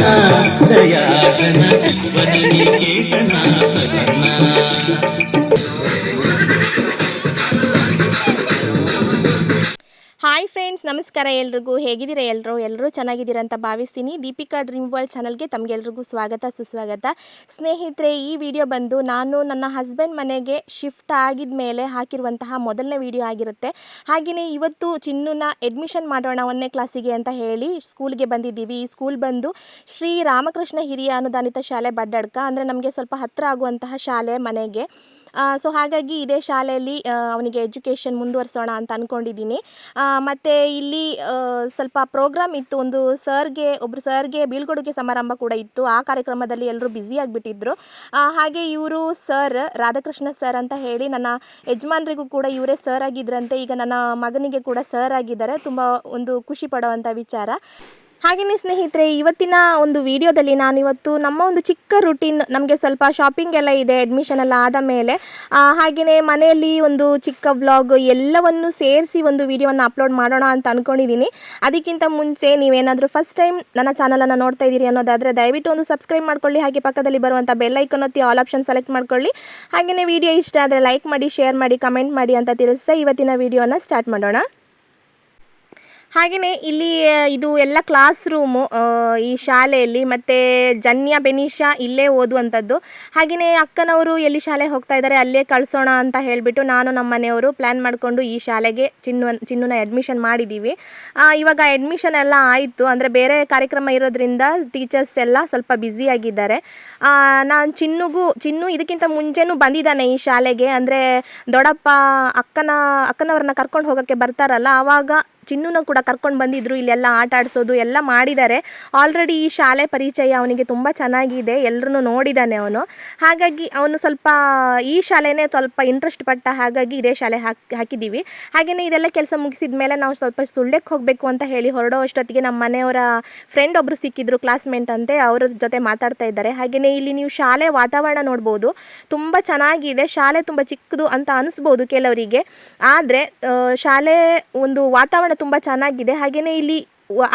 గణ దయాగణ వదనీ కేతనా ప్రసన్నా friends, ನಮಸ್ಕಾರ ಎಲ್ರಿಗೂ. ಹೇಗಿದ್ದೀರಾ ಎಲ್ಲರೂ ಎಲ್ಲರೂ ಚೆನ್ನಾಗಿದ್ದೀರಾ ಅಂತ ಭಾವಿಸ್ತೀನಿ. ದೀಪಿಕಾ ಡ್ರೀಮ್ ವರ್ಲ್ಡ್ ಚಾನಲ್ಗೆ ತಮಗೆಲ್ರಿಗೂ ಸ್ವಾಗತ, ಸುಸ್ವಾಗತ. ಸ್ನೇಹಿತರೆ, ಈ ವಿಡಿಯೋ ಬಂದು ನಾನು ನನ್ನ ಹಸ್ಬೆಂಡ್ ಮನೆಗೆ ಶಿಫ್ಟ್ ಆಗಿದ ಮೇಲೆ ಹಾಕಿರುವಂತಹ ಮೊದಲನೇ ವಿಡಿಯೋ ಆಗಿರುತ್ತೆ. ಹಾಗೆಯೇ ಇವತ್ತು ಚಿನ್ನುನ ಅಡ್ಮಿಷನ್ ಮಾಡೋಣ ಒಂದನೇ ಕ್ಲಾಸಿಗೆ ಅಂತ ಹೇಳಿ ಸ್ಕೂಲ್ಗೆ ಬಂದಿದ್ದೀವಿ. ಈ ಸ್ಕೂಲ್ ಬಂದು ಶ್ರೀ ರಾಮಕೃಷ್ಣ ಹಿರಿಯ ಅನುದಾನಿತ ಶಾಲೆ ಬಡ್ಡಡ್ಕ. ಅಂದರೆ ನಮಗೆ ಸ್ವಲ್ಪ ಹತ್ತಿರ ಆಗುವಂತಹ ಶಾಲೆ ಮನೆಗೆ. ಸೊ ಹಾಗಾಗಿ ಇದೇ ಶಾಲೆಯಲ್ಲಿ ಅವನಿಗೆ ಎಜುಕೇಷನ್ ಮುಂದುವರಿಸೋಣ ಅಂತ ಅಂದ್ಕೊಂಡಿದ್ದೀನಿ ಮತ್ತು ಇಲ್ಲಿ ಸ್ವಲ್ಪ ಪ್ರೋಗ್ರಾಮ್ ಇತ್ತು. ಒಂದು ಸರ್ಗೆ ಒಬ್ಬರು ಸರ್ಗೆ ಬೀಳ್ಕೊಡುಗೆ ಸಮಾರಂಭ ಕೂಡ ಇತ್ತು. ಆ ಕಾರ್ಯಕ್ರಮದಲ್ಲಿ ಎಲ್ಲರೂ ಬ್ಯುಸಿ ಆಗಿಬಿಟ್ಟಿದ್ರು. ಹಾಗೆ ಇವರು ಸರ್ ರಾಧಾಕೃಷ್ಣ ಸರ್ ಅಂತ ಹೇಳಿ ನನ್ನ ಯಜಮಾನ್ರಿಗೂ ಕೂಡ ಇವರೇ ಸರ್ ಆಗಿದ್ರಂತೆ. ಈಗ ನನ್ನ ಮಗನಿಗೆ ಕೂಡ ಸರ್ ಆಗಿದ್ದಾರೆ. ತುಂಬ ಒಂದು ಖುಷಿ ಪಡುವಂಥ ವಿಚಾರ. ಹಾಗೆಯೇ ಸ್ನೇಹಿತರೆ, ಇವತ್ತಿನ ಒಂದು ವಿಡಿಯೋದಲ್ಲಿ ನಾನು ಇವತ್ತು ನಮ್ಮ ಒಂದು ಚಿಕ್ಕ ರುಟೀನ್ ನಮಗೆ ಸ್ವಲ್ಪ ಶಾಪಿಂಗ್ ಎಲ್ಲ ಇದೆ ಅಡ್ಮಿಷನ್ ಎಲ್ಲ ಆದ ಮೇಲೆ ಹಾಗೆಯೇ ಮನೆಯಲ್ಲಿ ಒಂದು ಚಿಕ್ಕ ವ್ಲಾಗ್ ಎಲ್ಲವನ್ನು ಸೇರಿಸಿ ಒಂದು ವಿಡಿಯೋವನ್ನು ಅಪ್ಲೋಡ್ ಮಾಡೋಣ ಅಂತ ಅಂದ್ಕೊಂಡಿದ್ದೀನಿ ಅದಕ್ಕಿಂತ ಮುಂಚೆ ನೀವೇನಾದರೂ ಫಸ್ಟ್ ಟೈಮ್ ನನ್ನ ಚಾನಲನ್ನು ನೋಡ್ತಾ ಇದ್ದೀರಿ ಅನ್ನೋದಾದರೆ ದಯವಿಟ್ಟು ಒಂದು ಸಬ್ಸ್ಕ್ರೈಬ್ ಮಾಡ್ಕೊಳ್ಳಿ, ಹಾಗೆ ಪಕ್ಕದಲ್ಲಿ ಬರುವಂಥ ಬೆಲ್ ಐಕನ್ ಒತ್ತಿ ಆಲ್ ಆಪ್ಷನ್ ಸೆಲೆಕ್ಟ್ ಮಾಡ್ಕೊಳ್ಳಿ. ಹಾಗೆಯೇ ವಿಡಿಯೋ ಇಷ್ಟ ಆದರೆ ಲೈಕ್ ಮಾಡಿ ಶೇರ್ ಮಾಡಿ ಕಮೆಂಟ್ ಮಾಡಿ ಅಂತ ತಿಳಿಸ್ತಾ ಇವತ್ತಿನ ವಿಡಿಯೋನ ಸ್ಟಾರ್ಟ್ ಮಾಡೋಣ. ಹಾಗೆಯೇ ಇಲ್ಲಿ ಇದು ಎಲ್ಲ ಕ್ಲಾಸ್ ರೂಮು ಈ ಶಾಲೆಯಲ್ಲಿ ಮತ್ತು ಜನ್ಯ ಬೆನೀಶಾ ಇಲ್ಲೇ ಓದುವಂಥದ್ದು. ಹಾಗೆಯೇ ಅಕ್ಕನವರು ಎಲ್ಲಿ ಶಾಲೆಗೆ ಹೋಗ್ತಾ ಇದ್ದಾರೆ ಅಲ್ಲೇ ಕಳಿಸೋಣ ಅಂತ ಹೇಳಿಬಿಟ್ಟು ನಾನು ನಮ್ಮ ಮನೆಯವರು ಪ್ಲ್ಯಾನ್ ಮಾಡಿಕೊಂಡು ಈ ಶಾಲೆಗೆ ಚಿನ್ನು ಚಿನ್ನುನ ಅಡ್ಮಿಷನ್ ಮಾಡಿದ್ದೀವಿ ಇವಾಗ ಅಡ್ಮಿಷನ್ ಎಲ್ಲ ಆಯಿತು. ಅಂದರೆ ಬೇರೆ ಕಾರ್ಯಕ್ರಮ ಇರೋದ್ರಿಂದ ಟೀಚರ್ಸ್ ಎಲ್ಲ ಸ್ವಲ್ಪ ಬ್ಯುಸಿ ಆಗಿದ್ದಾರೆ. ನಾನು ಚಿನ್ನುಗೂ, ಚಿನ್ನು ಇದಕ್ಕಿಂತ ಮುಂಚೆನೂ ಬಂದಿದ್ದಾನೆ ಈ ಶಾಲೆಗೆ. ಅಂದರೆ ದೊಡ್ಡಪ್ಪ ಅಕ್ಕನ, ಅಕ್ಕನವ್ರನ್ನ ಕರ್ಕೊಂಡು ಹೋಗೋಕ್ಕೆ ಬರ್ತಾರಲ್ಲ ಆವಾಗ ಚಿನ್ನುನ ಕೂಡ ಕರ್ಕೊಂಡು ಬಂದಿದ್ರು, ಇಲ್ಲೆಲ್ಲ ಆಟ ಆಡಿಸೋದು, ಎಲ್ಲ ಮಾಡಿದ್ದಾರೆ ಆಲ್ರೆಡಿ ಈ ಶಾಲೆ ಪರಿಚಯ ಅವನಿಗೆ ತುಂಬ ಚೆನ್ನಾಗಿದೆ ಎಲ್ಲರೂ ನೋಡಿದ್ದಾನೆ ಅವನು. ಹಾಗಾಗಿ ಅವನು ಸ್ವಲ್ಪ, ಈ ಶಾಲೆನೇ ಸ್ವಲ್ಪ ಇಂಟ್ರೆಸ್ಟ್ ಪಟ್ಟ ಹಾಗಾಗಿ ಇದೇ ಶಾಲೆ ಹಾಕಿ ಹಾಕಿದ್ದೀವಿ ಹಾಗೆಯೇ ಇದೆಲ್ಲ ಕೆಲಸ ಮುಗಿಸಿದ ಮೇಲೆ ನಾವು ಸ್ವಲ್ಪ ಸುಳ್ಯಕ್ಕೆ ಹೋಗಬೇಕು ಅಂತ ಹೇಳಿ ಹೊರಡೋ ಅಷ್ಟೊತ್ತಿಗೆ ನಮ್ಮ ಮನೆಯವರ ಫ್ರೆಂಡ್ ಒಬ್ಬರು ಸಿಕ್ಕಿದ್ರು ಕ್ಲಾಸ್ಮೇಟ್ ಅಂತೆ, ಅವರ ಜೊತೆ ಮಾತಾಡ್ತಾ ಇದ್ದಾರೆ. ಹಾಗೆಯೇ ಇಲ್ಲಿ ನೀವು ಶಾಲೆ ವಾತಾವರಣ ನೋಡ್ಬೋದು, ತುಂಬ ಚೆನ್ನಾಗಿದೆ, ಶಾಲೆ ತುಂಬ ಚಿಕ್ಕದು ಅಂತ ಅನಿಸ್ಬೋದು ಕೆಲವರಿಗೆ. ಆದರೆ ಶಾಲೆ ಒಂದು ವಾತಾವರಣ ತುಂಬ ಚೆನ್ನಾಗಿದೆ. ಹಾಗೆಯೇ ಇಲ್ಲಿ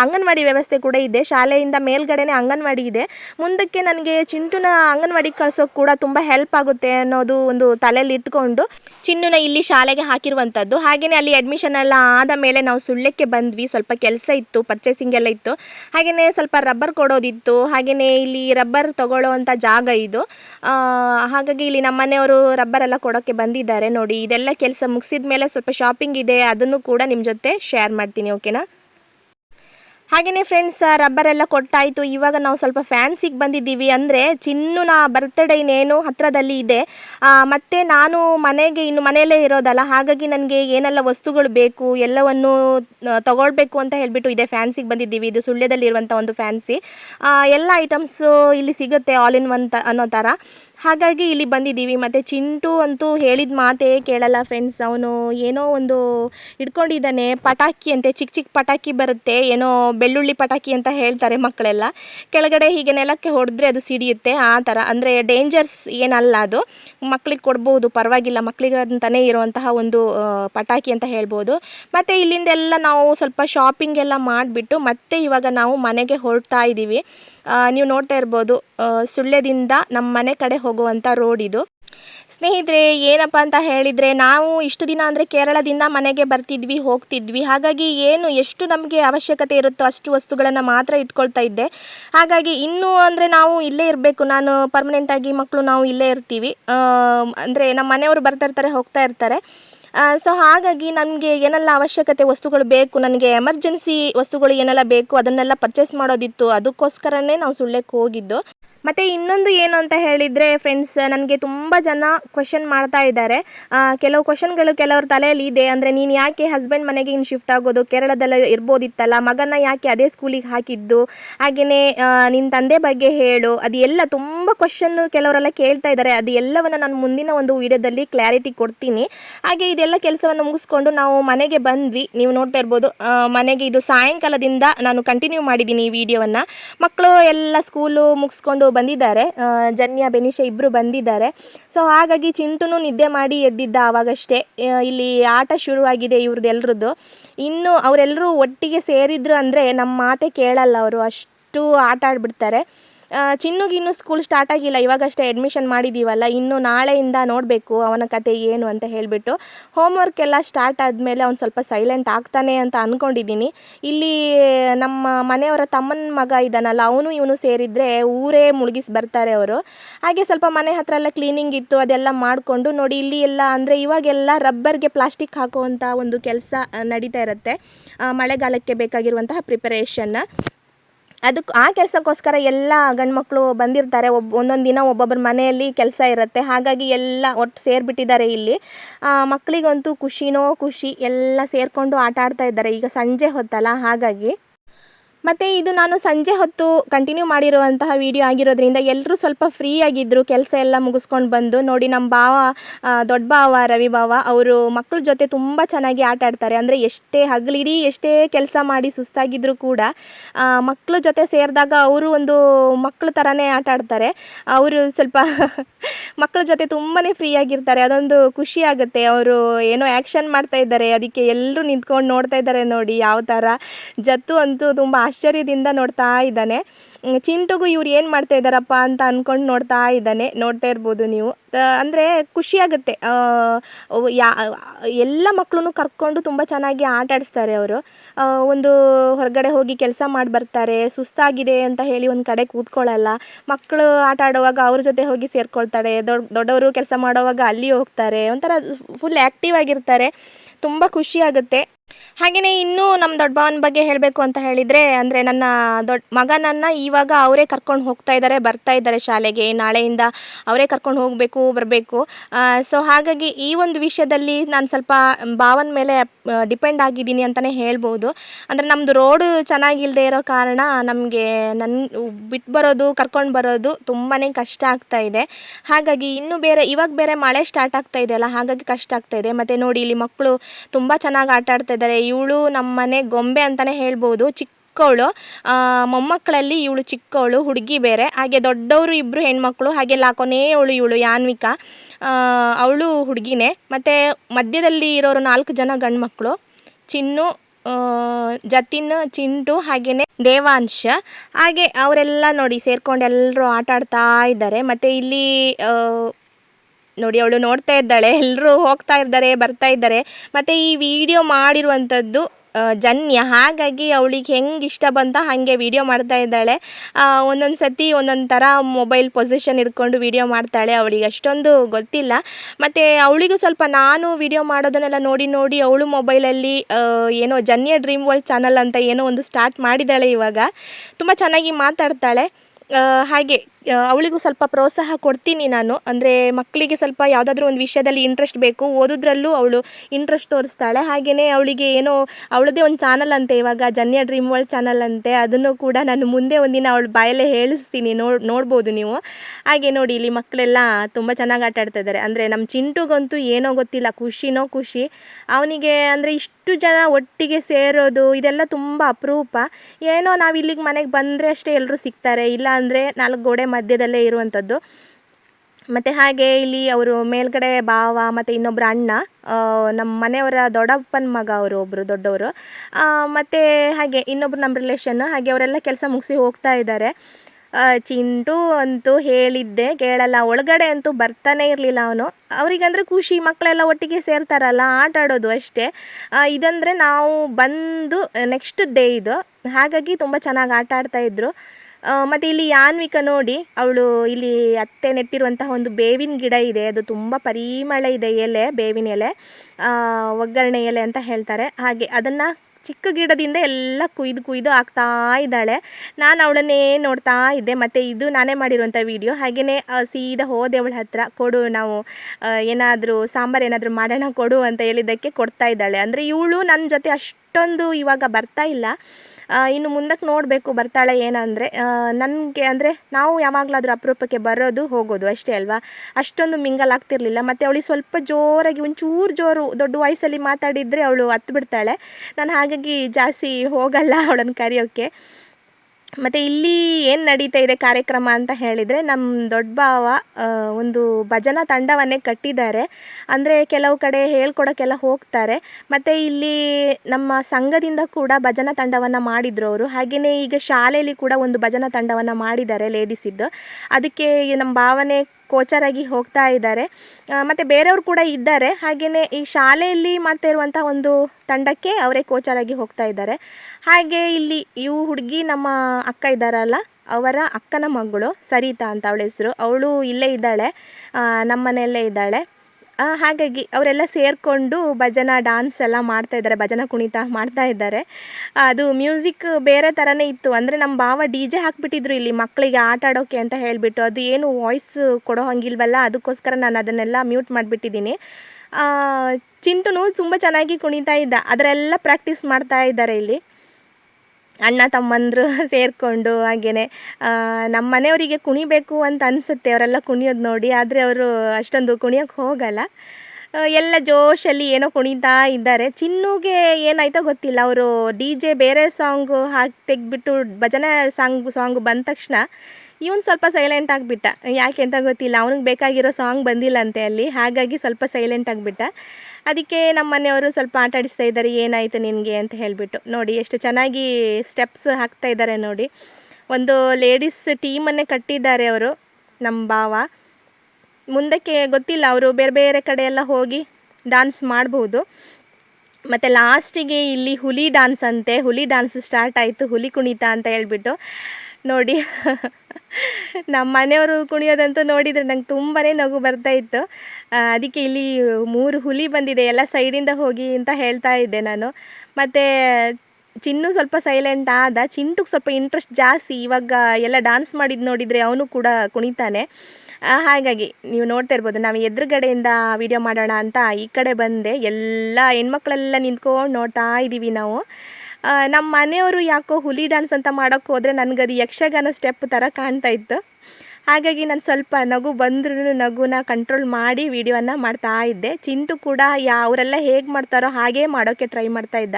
ಅಂಗನವಾಡಿ ವ್ಯವಸ್ಥೆ ಕೂಡ ಇದೆ. ಶಾಲೆಯಿಂದ ಮೇಲ್ಗಡೆನೆ ಅಂಗನವಾಡಿ ಇದೆ. ಮುಂದಕ್ಕೆ ನನಗೆ ಚಿಂಟುನ ಅಂಗನವಾಡಿಗೆ ಕಳ್ಸೋಕೆ ಕೂಡ ತುಂಬ ಹೆಲ್ಪ್ ಆಗುತ್ತೆ ಅನ್ನೋದು ಒಂದು ತಲೆಯಲ್ಲಿ ಇಟ್ಕೊಂಡು ಚಿನ್ನುನ ಇಲ್ಲಿ ಶಾಲೆಗೆ ಹಾಕಿರುವಂಥದ್ದು ಹಾಗೆಯೇ ಅಲ್ಲಿ ಅಡ್ಮಿಷನ್ ಎಲ್ಲ ಆದ ಮೇಲೆ ನಾವು ಸುಳ್ಳಕ್ಕೆ ಬಂದ್ವಿ. ಸ್ವಲ್ಪ ಕೆಲಸ ಇತ್ತು ಪರ್ಚೇಸಿಂಗ್ ಎಲ್ಲ ಇತ್ತು. ಹಾಗೆಯೇ ಸ್ವಲ್ಪ ರಬ್ಬರ್ ಕೊಡೋದಿತ್ತು. ಹಾಗೆಯೇ ಇಲ್ಲಿ ರಬ್ಬರ್ ತಗೊಳ್ಳೋವಂಥ ಜಾಗ ಇದು. ಹಾಗಾಗಿ ಇಲ್ಲಿ ನಮ್ಮ ಮನೆಯವರು ರಬ್ಬರ್ ಎಲ್ಲ ಕೊಡೋಕ್ಕೆ ಬಂದಿದ್ದಾರೆ ನೋಡಿ. ಇದೆಲ್ಲ ಕೆಲಸ ಮುಗಿಸಿದ ಮೇಲೆ ಸ್ವಲ್ಪ ಶಾಪಿಂಗ್ ಇದೆ. ಅದನ್ನು ಕೂಡ ನಿಮ್ಮ ಜೊತೆ ಶೇರ್ ಮಾಡ್ತೀನಿ ಓಕೆನಾ ಹಾಗೆಯೇ ಫ್ರೆಂಡ್ಸ್ ರಬ್ಬರ್ ಎಲ್ಲ ಕೊಟ್ಟಾಯಿತು. ಇವಾಗ ನಾವು ಸ್ವಲ್ಪ ಫ್ಯಾನ್ಸಿಗೆ ಬಂದಿದ್ದೀವಿ ಅಂದರೆ ಚಿನ್ನುನ ಬರ್ತ್ಡೇ ಇನ್ನೇನು ಹತ್ತಿರದಲ್ಲಿ ಇದೆ. ಮತ್ತು ನಾನು ಮನೆಗೆ ಇನ್ನು ಮನೆಯಲ್ಲೇ ಇರೋದಲ್ಲ, ಹಾಗಾಗಿ ನನಗೆ ಏನೆಲ್ಲ ವಸ್ತುಗಳು ಬೇಕು, ಎಲ್ಲವನ್ನು ತೊಗೊಳ್ಬೇಕು ಅಂತ ಹೇಳಿಬಿಟ್ಟು ಇದೆ ಫ್ಯಾನ್ಸಿಗೆ ಬಂದಿದ್ದೀವಿ. ಇದು ಸುಳ್ಯದಲ್ಲಿರುವಂಥ ಒಂದು ಫ್ಯಾನ್ಸಿ ಎಲ್ಲ ಐಟಮ್ಸು ಇಲ್ಲಿ ಸಿಗುತ್ತೆ ಆಲ್ ಇನ್ ಒನ್ ತ, ಅನ್ನೋ ಥರ ಹಾಗಾಗಿ ಇಲ್ಲಿ ಬಂದಿದ್ದೀವಿ. ಮತ್ತು ಚಿಂಟು ಅಂತೂ ಹೇಳಿದ ಮಾತೇ ಕೇಳಲ್ಲ ಫ್ರೆಂಡ್ಸ್ ಅವನು ಏನೋ ಒಂದು ಇಟ್ಕೊಂಡಿದ್ದಾನೆ ಪಟಾಕಿ ಅಂತೆ ಚಿಕ್ಕ ಚಿಕ್ಕ ಪಟಾಕಿ ಬರುತ್ತೆ. ಏನೋ ಬೆಳ್ಳುಳ್ಳಿ ಪಟಾಕಿ ಅಂತ ಹೇಳ್ತಾರೆ ಮಕ್ಕಳೆಲ್ಲ. ಕೆಳಗಡೆ ಹೀಗೆ ನೆಲಕ್ಕೆ ಹೊಡೆದ್ರೆ ಅದು ಸಿಡಿಯುತ್ತೆ. ಆ ಥರ. ಅಂದರೆ ಡೇಂಜರ್ಸ್ ಏನಲ್ಲ ಅದು. ಮಕ್ಕಳಿಗೆ ಕೊಡ್ಬೋದು. ಪರವಾಗಿಲ್ಲ. ಮಕ್ಕಳಿಗೆ ಅಂತಲೇ ಇರುವಂತಹ ಒಂದು ಪಟಾಕಿ ಅಂತ ಹೇಳ್ಬೋದು. ಮತ್ತು ಇಲ್ಲಿಂದೆಲ್ಲ ನಾವು ಸ್ವಲ್ಪ ಶಾಪಿಂಗ್ ಎಲ್ಲ ಮಾಡಿಬಿಟ್ಟು ಮತ್ತೆ ಇವಾಗ ನಾವು ಮನೆಗೆ ಹೊರಡ್ತಾ ಇದ್ದೀವಿ ನೀವು ನೋಡ್ತಾ ಇರ್ಬೋದು ಸುಳ್ಳ್ಯದಿಂದ ನಮ್ಮ ಮನೆ ಕಡೆ ಹೋಗುವಂಥ ರೋಡ್ ಇದು. ಸ್ನೇಹಿತರೆ, ಏನಪ್ಪ ಅಂತ ಹೇಳಿದರೆ, ನಾವು ಇಷ್ಟು ದಿನ ಅಂದರೆ ಕೇರಳದಿಂದ ಮನೆಗೆ ಬರ್ತಿದ್ವಿ, ಹೋಗ್ತಿದ್ವಿ. ಹಾಗಾಗಿ ಏನು ಎಷ್ಟು ನಮಗೆ ಅವಶ್ಯಕತೆ ಇರುತ್ತೋ ಅಷ್ಟು ವಸ್ತುಗಳನ್ನು ಮಾತ್ರ ಇಟ್ಕೊಳ್ತಾ ಇದ್ದೆ. ಹಾಗಾಗಿ ಇನ್ನೂ ಅಂದರೆ ನಾವು ಇಲ್ಲೇ ಇರಬೇಕು. ನಾನು ಪರ್ಮನೆಂಟಾಗಿ ಮಕ್ಕಳು ನಾವು ಇಲ್ಲೇ ಇರ್ತೀವಿ. ಅಂದರೆ ನಮ್ಮ ಮನೆಯವರು ಬರ್ತಾ ಇರ್ತಾರೆ, ಹೋಗ್ತಾ ಇರ್ತಾರೆ. ಸೊ ಹಾಗಾಗಿ ನಮಗೆ ಏನೆಲ್ಲ ಅವಶ್ಯಕತೆ ವಸ್ತುಗಳು ಬೇಕು, ನನಗೆ ಎಮರ್ಜೆನ್ಸಿ ವಸ್ತುಗಳು ಏನೆಲ್ಲ ಬೇಕು ಅದನ್ನೆಲ್ಲ ಪರ್ಚೇಸ್ ಮಾಡೋದಿತ್ತು, ಅದಕ್ಕೋಸ್ಕರನೇ ನಾವು ಸುಳ್ಯಕ್ಕೆ ಹೋಗಿದ್ದು. ಮತ್ತು ಇನ್ನೊಂದು ಏನು ಅಂತ ಹೇಳಿದರೆ ಫ್ರೆಂಡ್ಸ್ ನನಗೆ ತುಂಬ ಜನ ಕ್ವಶನ್ ಮಾಡ್ತಾ ಇದ್ದಾರೆ. ಕೆಲವು ಕ್ವಶನ್ಗಳು ಕೆಲವ್ರ ತಲೆಯಲ್ಲಿ ಇದೆ. ಅಂದರೆ ನೀನು ಯಾಕೆ ಹಸ್ಬೆಂಡ್ ಮನೆಗೆ ಇನ್ನು ಶಿಫ್ಟ್ ಆಗೋದು? ಕೇರಳದಲ್ಲಿ ಇರ್ಬೋದಿತ್ತಲ್ಲ. ಮಗನ ಯಾಕೆ ಅದೇ ಸ್ಕೂಲಿಗೆ ಹಾಕಿದ್ದು? ಹಾಗೆಯೇ ನಿನ್ನ ತಂದೆ ಬಗ್ಗೆ ಹೇಳು. ಅದು ಎಲ್ಲ ತುಂಬ ಕ್ವಶನ್ನು ಕೆಲವರೆಲ್ಲ ಕೇಳ್ತಾ ಇದ್ದಾರೆ. ಅದು ಎಲ್ಲವನ್ನು ನಾನು ಮುಂದಿನ ಒಂದು ವಿಡಿಯೋದಲ್ಲಿ ಕ್ಲಾರಿಟಿ ಕೊಡ್ತೀನಿ. ಹಾಗೆ ಇದೆಲ್ಲ ಕೆಲಸವನ್ನು ಮುಗಿಸ್ಕೊಂಡು ನಾವು ಮನೆಗೆ ಬಂದ್ವಿ. ನೀವು ನೋಡ್ತಾ ಇರ್ಬೋದು ಮನೆಗೆ ಇದು ಸಾಯಂಕಾಲದಿಂದ ನಾನು ಕಂಟಿನ್ಯೂ ಮಾಡಿದ್ದೀನಿ ಈ ವಿಡಿಯೋವನ್ನು. ಮಕ್ಕಳು ಎಲ್ಲ ಸ್ಕೂಲು ಮುಗಿಸ್ಕೊಂಡು ಬಂದಿದ್ದಾರೆ. ಜನ್ಯ ಬೆನಿಷ ಇಬ್ಬರು ಬಂದಿದ್ದಾರೆ. ಸೊ ಹಾಗಾಗಿ ಚಿಂಟುನು ನಿದ್ದೆ ಮಾಡಿ ಎದ್ದಿದ್ದ ಆವಾಗಷ್ಟೇ. ಇಲ್ಲಿ ಆಟ ಶುರುವಾಗಿದೆ ಇವ್ರದ್ದು ಎಲ್ರದ್ದು ಇನ್ನು ಅವರೆಲ್ಲರೂ ಒಟ್ಟಿಗೆ ಸೇರಿದ್ರು ಅಂದರೆ ನಮ್ಮ ಮಾತೆ ಕೇಳಲ್ಲ ಅವರು. ಅಷ್ಟು ಆಟ ಆಡ್ಬಿಡ್ತಾರೆ. ಆ, ಚಿನ್ನುಗೆ ಸ್ಕೂಲ್ ಸ್ಟಾರ್ಟ್ ಆಗಿಲ್ಲ. ಇವಾಗಷ್ಟೇ ಅಡ್ಮಿಷನ್ ಮಾಡಿದ್ದೀವಲ್ಲ ಇನ್ನು ನಾಳೆಯಿಂದ ನೋಡಬೇಕು ಅವನ ಕತೆ ಏನು ಅಂತ ಹೇಳಿಬಿಟ್ಟು. ಹೋಮ್ವರ್ಕ್ ಎಲ್ಲ ಸ್ಟಾರ್ಟ್ ಆದಮೇಲೆ ಅವ್ನು ಸ್ವಲ್ಪ ಸೈಲೆಂಟ್ ಆಗ್ತಾನೆ ಅಂತ ಅಂದ್ಕೊಂಡಿದ್ದೀನಿ ಇಲ್ಲಿ ನಮ್ಮ ಮನೆಯವರ ತಮ್ಮನ ಮಗ ಇದ್ದಾನಲ್ಲ ಅವನು ಇವನು ಸೇರಿದರೆ ಊರೇ ಮುಳುಗಿಸಿ ಬರ್ತಾರೆ ಅವರು. ಹಾಗೆ ಸ್ವಲ್ಪ ಮನೆ ಹತ್ರ ಎಲ್ಲ ಕ್ಲೀನಿಂಗ್ ಇತ್ತು ಅದೆಲ್ಲ ಮಾಡಿಕೊಂಡು ನೋಡಿ ಇಲ್ಲಿ ಎಲ್ಲ ಅಂದರೆ ಇವಾಗೆಲ್ಲ ರಬ್ಬರ್ಗೆ ಪ್ಲಾಸ್ಟಿಕ್ ಹಾಕುವಂಥ ಒಂದು ಕೆಲಸ ನಡೀತಾ ಇರುತ್ತೆ. ಮಳೆಗಾಲಕ್ಕೆ ಬೇಕಾಗಿರುವಂತಹ ಪ್ರಿಪರೇಷನ್ ಅದಕ್ಕೆ ಆ ಕೆಲಸಕ್ಕೋಸ್ಕರ ಎಲ್ಲ ಗಂಡ್ಮಕ್ಳು ಬಂದಿರ್ತಾರೆ. ಒಬ್ಬ ಒಂದೊಂದು ದಿನ ಒಬ್ಬೊಬ್ಬರ ಮನೆಯಲ್ಲಿ ಕೆಲಸ ಇರುತ್ತೆ. ಹಾಗಾಗಿ ಎಲ್ಲ ಒಟ್ಟು ಸೇರಿಬಿಟ್ಟಿದ್ದಾರೆ ಇಲ್ಲಿ. ಮಕ್ಕಳಿಗಂತೂ ಖುಷಿನೋ ಖುಷಿ ಎಲ್ಲ ಸೇರಿಕೊಂಡು ಆಟ ಆಡ್ತಾ ಇದ್ದಾರೆ. ಈಗ ಸಂಜೆ ಹೊತ್ತಲ್ಲ, ಹಾಗಾಗಿ ಮತ್ತು ಇದು ನಾನು ಸಂಜೆ ಹೊತ್ತು ಕಂಟಿನ್ಯೂ ಮಾಡಿರುವಂತಹ ವಿಡಿಯೋ ಆಗಿರೋದ್ರಿಂದ ಎಲ್ಲರೂ ಸ್ವಲ್ಪ ಫ್ರೀ ಆಗಿದ್ದರು ಕೆಲಸ ಎಲ್ಲ ಮುಗಿಸ್ಕೊಂಡು ಬಂದು ನೋಡಿ ನಮ್ಮ ಭಾವ ದೊಡ್ಡ ಭಾವ, ರವಿ ಭಾವ, ಅವರು ಮಕ್ಕಳ ಜೊತೆ ತುಂಬ ಚೆನ್ನಾಗಿ ಆಟ ಆಡ್ತಾರೆ. ಅಂದರೆ ಎಷ್ಟೇ ಹಗಲಿಡೀ ಎಷ್ಟೇ ಕೆಲಸ ಮಾಡಿ ಸುಸ್ತಾಗಿದ್ದರೂ ಕೂಡ ಮಕ್ಕಳ ಜೊತೆ ಸೇರಿದಾಗ ಅವರು ಒಂದು ಮಕ್ಕಳ ಥರನೇ ಆಟ ಆಡ್ತಾರೆ. ಅವರು ಸ್ವಲ್ಪ ಮಕ್ಕಳ ಜೊತೆ ತುಂಬಾ ಫ್ರೀ ಆಗಿರ್ತಾರೆ. ಅದೊಂದು ಖುಷಿ ಆಗುತ್ತೆ. ಅವರು ಏನೋ ಆ್ಯಕ್ಷನ್ ಮಾಡ್ತಾ ಇದ್ದಾರೆ. ಅದಕ್ಕೆ ಎಲ್ಲರೂ ನಿಂತ್ಕೊಂಡು ನೋಡ್ತಾ ಇದ್ದಾರೆ ನೋಡಿ ಯಾವ ಥರ ಜತ್ತು ಅಂತೂ ತುಂಬ ಆಶ್ಚರ್ಯದಿಂದ ನೋಡ್ತಾ ಇದ್ದಾನೆ. ಚಿಂಟುಗೂ ಇವ್ರು ಏನು ಮಾಡ್ತಾ ಇದ್ದಾರಪ್ಪ ಅಂತ ಅಂದ್ಕೊಂಡು ನೋಡ್ತಾ ಇದ್ದಾನೆ. ನೋಡ್ತಾ ಇರ್ಬೋದು ನೀವು. ಅಂದರೆ ಖುಷಿಯಾಗುತ್ತೆ. ಯಾ, ಎಲ್ಲ ಮಕ್ಕಳನ್ನು ಕರ್ಕೊಂಡು ತುಂಬ ಚೆನ್ನಾಗಿ ಆಟ ಆಡಿಸ್ತಾರೆ ಅವರು. ಒಂದು ಹೊರಗಡೆ ಹೋಗಿ ಕೆಲಸ ಮಾಡಿ ಬರ್ತಾರೆ. ಸುಸ್ತಾಗಿದೆ ಅಂತ ಹೇಳಿ ಒಂದು ಕಡೆ ಕೂತ್ಕೊಳ್ಳಲ್ಲ ಮಕ್ಕಳು ಆಟ ಆಡುವಾಗ ಅವ್ರ ಜೊತೆ ಹೋಗಿ ಸೇರ್ಕೊಳ್ತಾರೆ. ದೊಡ್ಡ ದೊಡ್ಡವರು ಕೆಲಸ ಮಾಡುವಾಗ ಅಲ್ಲಿ ಹೋಗ್ತಾರೆ. ಒಂಥರ ಫುಲ್ ಆ್ಯಕ್ಟಿವ್ ಆಗಿರ್ತಾರೆ. ತುಂಬ ಖುಷಿ ಆಗುತ್ತೆ ಹಾಗೆಯೇ ಇನ್ನೂ ನಮ್ಮ ದೊಡ್ಡ ಭಾವನ ಬಗ್ಗೆ ಹೇಳಬೇಕು ಅಂತ ಹೇಳಿದರೆ, ಅಂದರೆ ನನ್ನ ದೊಡ್ಡ ಮಗನನ್ನು ಇವಾಗ ಅವರೇ ಕರ್ಕೊಂಡು ಹೋಗ್ತಾ ಇದ್ದಾರೆ, ಬರ್ತಾ ಇದ್ದಾರೆ ಶಾಲೆಗೆ. ನಾಳೆಯಿಂದ ಅವರೇ ಕರ್ಕೊಂಡು ಹೋಗಬೇಕು, ಬರಬೇಕು. ಸೊ ಹಾಗಾಗಿ ಈ ಒಂದು ವಿಷಯದಲ್ಲಿ ನಾನು ಸ್ವಲ್ಪ ಭಾವನ ಮೇಲೆ ಡಿಪೆಂಡ್ ಆಗಿದ್ದೀನಿ ಅಂತಲೇ ಹೇಳ್ಬೋದು. ಅಂದರೆ ನಮ್ಮದು ರೋಡು ಚೆನ್ನಾಗಿಲ್ಲದೆ ಇರೋ ಕಾರಣ ನಮಗೆ ನನ್ನ ಬಿಟ್ಟು ಬರೋದು, ಕರ್ಕೊಂಡು ಬರೋದು ತುಂಬಾ ಕಷ್ಟ ಆಗ್ತಾ ಇದೆ. ಹಾಗಾಗಿ ಇನ್ನೂ ಬೇರೆ, ಇವಾಗ ಬೇರೆ ಮಳೆ ಸ್ಟಾರ್ಟ್ ಆಗ್ತಾ ಇದೆ ಅಲ್ಲ, ಹಾಗಾಗಿ ಕಷ್ಟ ಆಗ್ತಾ ಇದೆ. ಮತ್ತು ನೋಡಿ, ಇಲ್ಲಿ ಮಕ್ಕಳು ತುಂಬ ಚೆನ್ನಾಗಿ ಆಟ ಇದ್ದಾರೆ ಇವಳು ನಮ್ಮನೆ ಗೊಂಬೆ ಅಂತಲೇ ಹೇಳ್ಬೋದು. ಚಿಕ್ಕವಳು ಮೊಮ್ಮಕ್ಕಳಲ್ಲಿ ಇವಳು ಚಿಕ್ಕವಳು, ಹುಡುಗಿ ಬೇರೆ. ಹಾಗೆ ದೊಡ್ಡವರು ಇಬ್ಬರು ಹೆಣ್ಮಕ್ಳು, ಹಾಗೆ ಲಾಕೊನೇ ಕೊನೆಯವಳು ಇವಳು, ಯಾನ್ವಿಕ. ಅವಳು ಹುಡುಗಿನೇ. ಮತ್ತು ಮಧ್ಯದಲ್ಲಿ ಇರೋರು ನಾಲ್ಕು ಜನ ಗಂಡು ಚಿನ್ನು ಜತಿನ್, ಚಿಂಟು ಹಾಗೆಯೇ ದೇವಾಂಶ. ಹಾಗೆ ಅವರೆಲ್ಲ ನೋಡಿ ಸೇರ್ಕೊಂಡು ಎಲ್ಲರೂ ಆಟ ಆಡ್ತಾ ಇದ್ದಾರೆ. ಮತ್ತು ಇಲ್ಲಿ ನೋಡಿ ಅವಳು ನೋಡ್ತಾ ಇದ್ದಾಳೆ ಎಲ್ಲರೂ ಹೋಗ್ತಾ ಇದ್ದಾರೆ, ಬರ್ತಾ ಇದ್ದಾರೆ. ಮತ್ತು ಈ ವಿಡಿಯೋ ಮಾಡಿರುವಂಥದ್ದು ಜನ್ಯ. ಹಾಗಾಗಿ ಅವಳಿಗೆ ಹೆಂಗೆ ಇಷ್ಟ ಬಂತ ಹಾಗೆ ವಿಡಿಯೋ ಮಾಡ್ತಾ ಇದ್ದಾಳೆ. ಒಂದೊಂದು ಸತಿ ಒಂದೊಂದು ಥರ ಮೊಬೈಲ್ ಪೊಸಿಷನ್ ಇಟ್ಕೊಂಡು ವಿಡಿಯೋ ಮಾಡ್ತಾಳೆ. ಅವಳಿಗೆ ಅಷ್ಟೊಂದು ಗೊತ್ತಿಲ್ಲ. ಮತ್ತು ಅವಳಿಗೂ ಸ್ವಲ್ಪ ನಾನು ವಿಡಿಯೋ ಮಾಡೋದನ್ನೆಲ್ಲ ನೋಡಿ ನೋಡಿ ಅವಳು ಮೊಬೈಲಲ್ಲಿ ಏನೋ ಜನ್ಯ ಡ್ರೀಮ್ ವರ್ಲ್ಡ್ ಚಾನಲ್ ಅಂತ ಏನೋ ಒಂದು ಸ್ಟಾರ್ಟ್ ಮಾಡಿದ್ದಾಳೆ ಇವಾಗ. ತುಂಬ ಚೆನ್ನಾಗಿ ಮಾತಾಡ್ತಾಳೆ. ಹಾಗೆ ಅವಳಿಗೂ ಸ್ವಲ್ಪ ಪ್ರೋತ್ಸಾಹ ಕೊಡ್ತೀನಿ ನಾನು. ಅಂದರೆ ಮಕ್ಕಳಿಗೆ ಸ್ವಲ್ಪ ಯಾವುದಾದ್ರೂ ಒಂದು ವಿಷಯದಲ್ಲಿ ಇಂಟ್ರೆಸ್ಟ್ ಬೇಕು. ಓದೋದ್ರಲ್ಲೂ ಅವಳು ಇಂಟ್ರೆಸ್ಟ್ ತೋರಿಸ್ತಾಳೆ. ಹಾಗೆಯೇ ಅವಳಿಗೆ ಏನೋ, ಅವಳದೇ ಒಂದು ಚಾನಲ್ ಅಂತೆ ಇವಾಗ, ಜನ್ಯ ಡ್ರೀಮ್ ವರ್ಲ್ಡ್ ಚಾನಲ್ ಅಂತೆ. ಅದನ್ನು ಕೂಡ ನಾನು ಮುಂದೆ ಒಂದಿನ ಅವಳು ಬಾಯಲ್ಲೇ ಹೇಳಿಸ್ತೀನಿ. ನೋಡ್ ನೋಡ್ಬೋದು ನೀವು. ಹಾಗೆ ನೋಡಿ, ಇಲ್ಲಿ ಮಕ್ಕಳೆಲ್ಲ ತುಂಬ ಚೆನ್ನಾಗಿ ಆಟ ಆಡ್ತಾ ಇದ್ದಾರೆ. ಅಂದರೆ ನಮ್ಮ ಚಿಂಟುಗಂತೂ ಏನೋ ಗೊತ್ತಿಲ್ಲ. ಖುಷಿನೋ ಖುಷಿ. ಅವನಿಗೆ ಅಂದರೆ ಇಷ್ಟು ಜನ ಒಟ್ಟಿಗೆ ಸೇರೋದು, ಇದೆಲ್ಲ ತುಂಬ ಅಪರೂಪ. ಏನೋ ನಾವು ಇಲ್ಲಿಗೆ ಮನೆಗೆ ಬಂದರೆ ಅಷ್ಟೇ ಎಲ್ಲರೂ ಸಿಗ್ತಾರೆ, ಇಲ್ಲ ಅಂದರೆ ನಾಲ್ಕು ಗೋಡೆ ಮಧ್ಯದಲ್ಲೇ ಇರುವಂಥದ್ದು ಮತ್ತು ಹಾಗೆ ಇಲ್ಲಿ ಅವರು ಮೇಲ್ಗಡೆ ಭಾವ, ಮತ್ತು ಇನ್ನೊಬ್ಬರು ಅಣ್ಣ ನಮ್ಮ ಮನೆಯವರ ದೊಡ್ಡಪ್ಪನ ಮಗ ಅವರು ಒಬ್ಬರು ದೊಡ್ಡವರು. ಮತ್ತು ಹಾಗೆ ಇನ್ನೊಬ್ರು ನಮ್ಮ ರಿಲೇಷನ್ ಹಾಗೆ ಅವರೆಲ್ಲ ಕೆಲಸ ಮುಗಿಸಿ ಹೋಗ್ತಾ ಇದ್ದಾರೆ. ಚಿಂಟು ಅಂತೂ ಹೇಳಿದ್ದೆ, ಕೇಳಲ್ಲ. ಒಳಗಡೆ ಅಂತೂ ಬರ್ತಾನೆ ಇರಲಿಲ್ಲ ಅವನು. ಅವರಿಗಂದರೆ ಖುಷಿ, ಮಕ್ಕಳೆಲ್ಲ ಒಟ್ಟಿಗೆ ಸೇರ್ತಾರಲ್ಲ, ಆಟ ಆಡೋದು ಅಷ್ಟೇ. ಇದಂದರೆ ನಾವು ಬಂದು ನೆಕ್ಸ್ಟ್ ಡೇ ಇದು. ಹಾಗಾಗಿ ತುಂಬ ಚೆನ್ನಾಗಿ ಆಟ ಆಡ್ತಾ ಇದ್ದರು ಮತ್ತು ಇಲ್ಲಿ ಯಾನ್ವಿಕ ನೋಡಿ, ಅವಳು ಇಲ್ಲಿ ಅತ್ತೆ ನೆಟ್ಟಿರುವಂತಹ ಒಂದು ಬೇವಿನ ಗಿಡ ಇದೆ. ಅದು ತುಂಬ ಪರಿಮಳ ಇದೆ ಎಲೆ, ಬೇವಿನ ಎಲೆ. ಒಗ್ಗರಣೆ ಎಲೆ ಅಂತ ಹೇಳ್ತಾರೆ. ಹಾಗೆ ಅದನ್ನು ಚಿಕ್ಕ ಗಿಡದಿಂದ ಎಲ್ಲ ಕುಯ್ದು ಕುಯ್ದು ಹಾಕ್ತಾ ಇದ್ದಾಳೆ. ನಾನು ಅವಳನ್ನೇ ನೋಡ್ತಾ ಇದ್ದೆ. ಮತ್ತು ಇದು ನಾನೇ ಮಾಡಿರುವಂಥ ವೀಡಿಯೋ ಹಾಗೆಯೇ ಸೀದಾ ಹೋದೆ ಅವಳ ಹತ್ರ ಕೊಡು ನಾವು ಏನಾದರೂ ಸಾಂಬಾರು ಏನಾದರೂ ಮಾಡೋಣ ಕೊಡು ಅಂತ ಹೇಳಿದ್ದಕ್ಕೆ ಕೊಡ್ತಾ ಇದ್ದಾಳೆ. ಅಂದರೆ ಇವಳು ನನ್ನ ಜೊತೆ ಅಷ್ಟೊಂದು ಇವಾಗ ಬರ್ತಾ ಇಲ್ಲ. ಇನ್ನು ಮುಂದಕ್ಕೆ ನೋಡಬೇಕು ಬರ್ತಾಳೆ ಏನಂದರೆ ನನಗೆ ಅಂದರೆ ನಾವು ಯಾವಾಗಲಾದರೂ ಅಪರೂಪಕ್ಕೆ ಬರೋದು ಹೋಗೋದು ಅಷ್ಟೇ ಅಲ್ವಾ? ಅಷ್ಟೊಂದು ಮಿಂಗಲ್ ಆಗ್ತಿರಲಿಲ್ಲ. ಮತ್ತು ಅವಳಿಗೆ ಸ್ವಲ್ಪ ಜೋರಾಗಿ ಒಂಚೂರು ಜೋರು ದೊಡ್ಡ ವಯಸ್ಸಲ್ಲಿ ಮಾತಾಡಿದರೆ ಅವಳು ಹತ್ತು ಬಿಡ್ತಾಳೆ ನಾನು ಹಾಗಾಗಿ ಜಾಸ್ತಿ ಹೋಗಲ್ಲ ಅವಳನ್ನು ಕರೆಯೋಕ್ಕೆ. ಮತ್ತು ಇಲ್ಲಿ ಏನು ನಡೀತಾ ಇದೆ ಕಾರ್ಯಕ್ರಮ ಅಂತ ಹೇಳಿದರೆ ನಮ್ಮ ದೊಡ್ಡ ಭಾವ ಒಂದು ಭಜನಾ ತಂಡವನ್ನೇ ಕಟ್ಟಿದ್ದಾರೆ. ಅಂದರೆ ಕೆಲವು ಕಡೆ ಹೇಳ್ಕೊಡೋಕ್ಕೆಲ್ಲ ಹೋಗ್ತಾರೆ. ಮತ್ತು ಇಲ್ಲಿ ನಮ್ಮ ಸಂಘದಿಂದ ಕೂಡ ಭಜನಾ ತಂಡವನ್ನು ಮಾಡಿದ್ರು ಅವರು. ಹಾಗೆಯೇ ಈಗ ಶಾಲೆಯಲ್ಲಿ ಕೂಡ ಒಂದು ಭಜನಾ ತಂಡವನ್ನು ಮಾಡಿದ್ದಾರೆ ಲೇಡೀಸಿದ್ದು. ಅದಕ್ಕೆ ನಮ್ಮ ಭಾವನೆ ಕೋಚರಾಗಿ ಹೋಗ್ತಾ ಇದ್ದಾರೆ. ಮತ್ತು ಬೇರೆಯವರು ಕೂಡ ಇದ್ದಾರೆ. ಹಾಗೆಯೇ ಈ ಶಾಲೆಯಲ್ಲಿ ಮಾಡ್ತಾ ಇರುವಂಥ ಒಂದು ತಂಡಕ್ಕೆ ಅವರೇ ಕೋಚರಾಗಿ ಹೋಗ್ತಾ ಇದ್ದಾರೆ. ಹಾಗೆ ಇಲ್ಲಿ ಇವು ಹುಡುಗಿ ನಮ್ಮ ಅಕ್ಕ ಇದ್ದಾರಲ್ಲ, ಅವರ ಅಕ್ಕನ ಮಗಳು ಸರಿತಾ ಅಂತ ಅವಳ ಹೆಸರು. ಅವಳು ಇಲ್ಲೇ ಇದ್ದಾಳೆ. ನಮ್ಮನೆಯಲ್ಲೇ ನಮ್ಮ ಮನೆಯಲ್ಲೇ ಇದ್ದಾಳೆ. ಹಾಗಾಗಿ ಅವರೆಲ್ಲ ಸೇರಿಕೊಂಡು ಭಜನ ಡಾನ್ಸ್ ಎಲ್ಲ ಮಾಡ್ತಾ ಇದ್ದಾರೆ, ಭಜನ ಕುಣಿತ ಮಾಡ್ತಾ ಇದ್ದಾರೆ. ಅದು ಮ್ಯೂಸಿಕ್ ಬೇರೆ ಥರನೇ ಇತ್ತು. ಅಂದರೆ ನಮ್ಮ ಭಾವ ಡಿ ಜೆ ಹಾಕ್ಬಿಟ್ಟಿದ್ರು ಇಲ್ಲಿ ಮಕ್ಕಳಿಗೆ ಆಟ ಆಡೋಕೆ ಅಂತ ಹೇಳಿಬಿಟ್ಟು. ಅದು ಏನು ವಾಯ್ಸ್ ಕೊಡೋ ಹಂಗಿಲ್ವಲ್ಲ, ಅದಕ್ಕೋಸ್ಕರ ನಾನು ಅದನ್ನೆಲ್ಲ ಮ್ಯೂಟ್ ಮಾಡಿಬಿಟ್ಟಿದ್ದೀನಿ. ಚಿಂಟುನು ತುಂಬ ಚೆನ್ನಾಗಿ ಕುಣಿತಾ ಇದ್ದ. ಅದರೆಲ್ಲ ಪ್ರಾಕ್ಟೀಸ್ ಮಾಡ್ತಾ ಇದ್ದಾರೆ ಇಲ್ಲಿ. ಅಣ್ಣ ತಮ್ಮಂದರು ಸೇರಿಕೊಂಡು ಹಾಗೆಯೇ ನಮ್ಮ ಮನೆಯವರಿಗೆ ಕುಣಿಬೇಕು ಅಂತ ಅನಿಸುತ್ತೆ, ಅವರೆಲ್ಲ ಕುಣಿಯೋದು ನೋಡಿ, ಆದರೆ ಅವರು ಅಷ್ಟೊಂದು ಕುಣಿಯೋಕ್ಕೆ ಹೋಗಲ್ಲ. ಎಲ್ಲ ಜೋಶಲ್ಲಿ ಏನೋ ಕುಣಿತಾ ಇದ್ದಾರೆ. ಚಿನ್ನುಗೆ ಏನಾಯ್ತೋ ಗೊತ್ತಿಲ್ಲ, ಅವರು ಡಿ ಜೆ ಬೇರೆ ಸಾಂಗು ಹಾಕಿ, ತೆಗೆದ್ಬಿಟ್ಟು ಭಜನೆ ಸಾಂಗ್ ಸಾಂಗ್ ಬಂದ ತಕ್ಷಣ ಇವನು ಸ್ವಲ್ಪ ಸೈಲೆಂಟ್ ಆಗಿಬಿಟ್ಟ. ಯಾಕೆ ಅಂತ ಗೊತ್ತಿಲ್ಲ, ಅವ್ನಿಗೆ ಬೇಕಾಗಿರೋ ಸಾಂಗ್ ಬಂದಿಲ್ಲಂತೆ ಅಲ್ಲಿ, ಹಾಗಾಗಿ ಸ್ವಲ್ಪ ಸೈಲೆಂಟ್ ಆಗಿಬಿಟ್ಟ. ಅದಕ್ಕೆ ನಮ್ಮ ಮನೆಯವರು ಸ್ವಲ್ಪ ಆಟ ಆಡಿಸ್ತಾ ಇದ್ದಾರೆ, ಏನಾಯಿತು ನಿನಗೆ ಅಂತ ಹೇಳಿಬಿಟ್ಟು. ನೋಡಿ, ಎಷ್ಟು ಚೆನ್ನಾಗಿ ಸ್ಟೆಪ್ಸ್ ಹಾಕ್ತಾ ಇದ್ದಾರೆ ನೋಡಿ. ಒಂದು ಲೇಡೀಸ್ ಟೀಮನ್ನೇ ಕಟ್ಟಿದ್ದಾರೆ ಅವರು, ನಮ್ಮ ಭಾವ. ಮುಂದಕ್ಕೆ ಗೊತ್ತಿಲ್ಲ, ಅವರು ಬೇರೆ ಬೇರೆ ಕಡೆ ಎಲ್ಲ ಹೋಗಿ ಡಾನ್ಸ್ ಮಾಡ್ಬೋದು. ಮತ್ತು ಲಾಸ್ಟಿಗೆ ಇಲ್ಲಿ ಹುಲಿ ಡಾನ್ಸ್ ಅಂತೆ, ಹುಲಿ ಡಾನ್ಸ್ ಸ್ಟಾರ್ಟ್ ಆಯಿತು, ಹುಲಿ ಕುಣಿತ ಅಂತ ಹೇಳ್ಬಿಟ್ಟು. ನೋಡಿ. ನಮ್ಮ ಮನೆಯವರು ಕುಣಿಯೋದಂತೂ ನೋಡಿದರೆ ನಂಗೆ ತುಂಬಾ ನಗು ಬರ್ತಾ ಇತ್ತು. ಅದಕ್ಕೆ ಇಲ್ಲಿ ಮೂರು ಹುಲಿ ಬಂದಿದೆ, ಎಲ್ಲ ಸೈಡಿಂದ ಹೋಗಿ ಅಂತ ಹೇಳ್ತಾ ಇದ್ದೆ ನಾನು. ಮತ್ತು ಚಿನ್ನು ಸ್ವಲ್ಪ ಸೈಲೆಂಟ್ ಆದ, ಚಿಂಟುಗೆ ಸ್ವಲ್ಪ ಇಂಟ್ರೆಸ್ಟ್ ಜಾಸ್ತಿ, ಇವಾಗ ಎಲ್ಲ ಡಾನ್ಸ್ ಮಾಡಿದ್ದು ನೋಡಿದರೆ ಅವನು ಕೂಡ ಕುಣಿತಾನೆ. ಹಾಗಾಗಿ ನೀವು ನೋಡ್ತಾ ಇರ್ಬೋದು, ನಾವು ಎದುರುಗಡೆಯಿಂದ ವಿಡಿಯೋ ಮಾಡೋಣ ಅಂತ ಈ ಕಡೆ ಬಂದೆ. ಎಲ್ಲ ಹೆಣ್ಮಕ್ಳೆಲ್ಲ ನಿಂತ್ಕೊಂಡು ನೋಡ್ತಾ ಇದ್ದೀವಿ ನಾವು. ನಮ್ಮ ಮನೆಯವರು ಯಾಕೋ ಹುಲಿ ಡ್ಯಾನ್ಸ್ ಅಂತ ಮಾಡೋಕ್ಕೆ ಹೋದರೆ ನನಗದು ಯಕ್ಷಗಾನ ಸ್ಟೆಪ್ ಥರ ಕಾಣ್ತಾ ಇತ್ತು. ಹಾಗಾಗಿ ನಾನು ಸ್ವಲ್ಪ ನಗು ಬಂದ್ರೂ ನಗುನ ಕಂಟ್ರೋಲ್ ಮಾಡಿ ವೀಡಿಯೋನ ಮಾಡ್ತಾ ಇದ್ದೆ. ಚಿಂಟು ಕೂಡ ಯಾ, ಅವರೆಲ್ಲ ಹೇಗೆ ಮಾಡ್ತಾರೋ ಹಾಗೇ ಮಾಡೋಕ್ಕೆ ಟ್ರೈ ಮಾಡ್ತಾ ಇದ್ದ.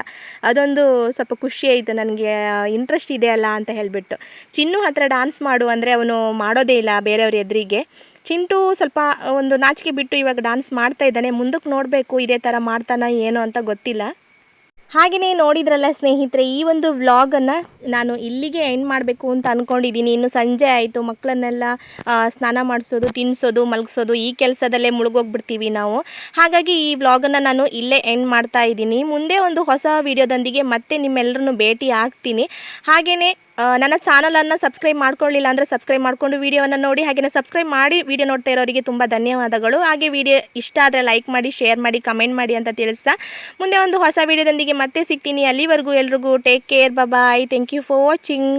ಅದೊಂದು ಸ್ವಲ್ಪ ಖುಷಿ ಆಯಿತು ನನಗೆ ಇಂಟ್ರೆಸ್ಟ್ ಇದೆ ಅಲ್ಲ ಅಂತ ಹೇಳಿಬಿಟ್ಟು. ಚಿನ್ನು ಹತ್ರ ಡಾನ್ಸ್ ಮಾಡು ಅಂದರೆ ಅವನು ಮಾಡೋದೇ ಇಲ್ಲ ಬೇರೆಯವ್ರ ಎದುರಿಗೆ. ಚಿಂಟು ಸ್ವಲ್ಪ ಒಂದು ನಾಚಿಕೆ ಬಿಟ್ಟು ಇವಾಗ ಡ್ಯಾನ್ಸ್ ಮಾಡ್ತಾ ಇದ್ದಾನೆ. ಮುಂದಕ್ಕೆ ನೋಡಬೇಕು ಇದೇ ಥರ ಮಾಡ್ತಾನ, ಏನೋ ಅಂತ ಗೊತ್ತಿಲ್ಲ. ಹಾಗೆಯೇ ನೋಡಿದ್ರಲ್ಲ ಸ್ನೇಹಿತರೆ, ಈ ಒಂದು ವ್ಲಾಗನ್ನು ನಾನು ಇಲ್ಲಿಗೆ ಎಂಡ್ ಮಾಡಬೇಕು ಅಂತ ಅಂದ್ಕೊಂಡಿದ್ದೀನಿ ಇನ್ನು ಸಂಜೆ ಆಯಿತು ಮಕ್ಕಳನ್ನೆಲ್ಲ ಸ್ನಾನ ಮಾಡಿಸೋದು ತಿನ್ನಿಸೋದು ಮಲಗಿಸೋದು, ಈ ಕೆಲಸದಲ್ಲೇ ಮುಳುಗೋಗ್ಬಿಡ್ತೀವಿ ನಾವು. ಹಾಗಾಗಿ ಈ ವ್ಲಾಗನ್ನು ನಾನು ಇಲ್ಲೇ ಎಂಡ್ ಮಾಡ್ತಾ ಇದ್ದೀನಿ. ಮುಂದೆ ಒಂದು ಹೊಸ ವಿಡಿಯೋದೊಂದಿಗೆ ಮತ್ತೆ ನಿಮ್ಮೆಲ್ಲರನ್ನು ಭೇಟಿ ಆಗ್ತೀನಿ. ಹಾಗೆಯೇ ನನ್ನ ಚಾನಲನ್ನು ಸಬ್ಸ್ಕ್ರೈಬ್ ಮಾಡ್ಕೊಳ್ಳಿಲ್ಲ ಅಂದರೆ ಸಬ್ಸ್ಕ್ರೈಬ್ ಮಾಡಿಕೊಂಡು ವೀಡಿಯೋವನ್ನು ನೋಡಿ, ಹಾಗೆಯೇ ಸಬ್ಸ್ಕ್ರೈಬ್ ಮಾಡಿ ವಿಡಿಯೋ ನೋಡ್ತಾ ಇರೋರಿಗೆ ತುಂಬ ಧನ್ಯವಾದಗಳು. ಹಾಗೆ ವೀಡಿಯೋ ಇಷ್ಟ ಆದರೆ ಲೈಕ್ ಮಾಡಿ, ಶೇರ್ ಮಾಡಿ, ಕಮೆಂಟ್ ಮಾಡಿ ಅಂತ ತಿಳಿಸ್ತಾ. ಮುಂದೆ ಒಂದು ಹೊಸ ವೀಡಿಯೋದೊಂದಿಗೆ ಮತ್ತೆ ಸಿಗ್ತೀನಿ. ಅಲ್ಲಿವರೆಗೂ ಎಲ್ರಿಗೂ take care bye thank you for watching